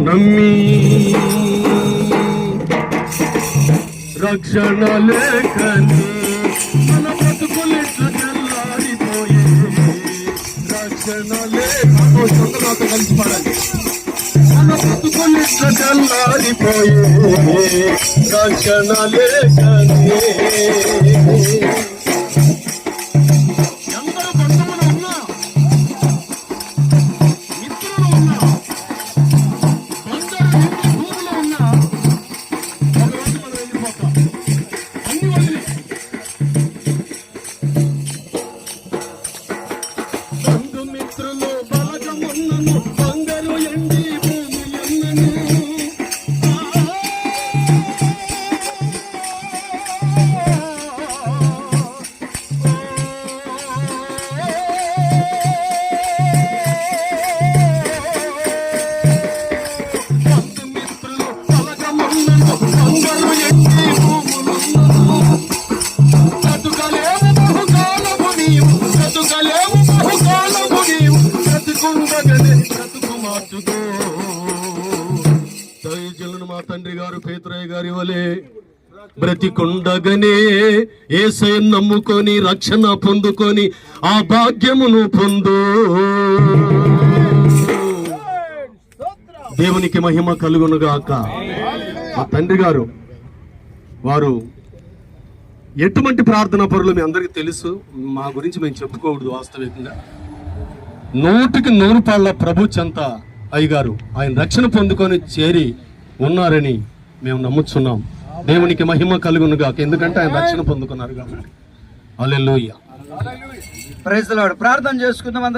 నమ్మి రక్షణ లేఖని మన బ్రతుకులిట్లు తెల్లారిపోయే రక్షణ లేఖ కలిసి పాడాలి మన రక్షణ లేకని బంధుమిత్రులు బలగమున్నను మార్చుకో దయజలను మా తండ్రి గారు పేతురయ్య గారి వలె బ్రతికుండగనే ఏసయ నమ్ముకొని రక్షణ పొందుకొని ఆ భాగ్యమును పొందు. దేవునికి మహిమ కలుగునుగాక. మా తండ్రి గారు వారు ఎటువంటి ప్రార్థన పరులు మీ అందరికీ తెలుసు? మా గురించి మేము చెప్పుకోకూడదు వాస్తవికంగా. నూటికి నూరు పాళ్ళ ప్రభు చెంత అయ్యగారు. ఆయన రక్షణ పొందుకొని చేరి ఉన్నారని మేము నమ్ముచున్నాం. దేవునికి మహిమ కలుగును గాక ఎందుకంటే ఆయన రక్షణ పొందుకున్నారు కాబట్టి. అల్లెలుయ్య ప్రైజ్ ప్రార్థన చేసుకుందాం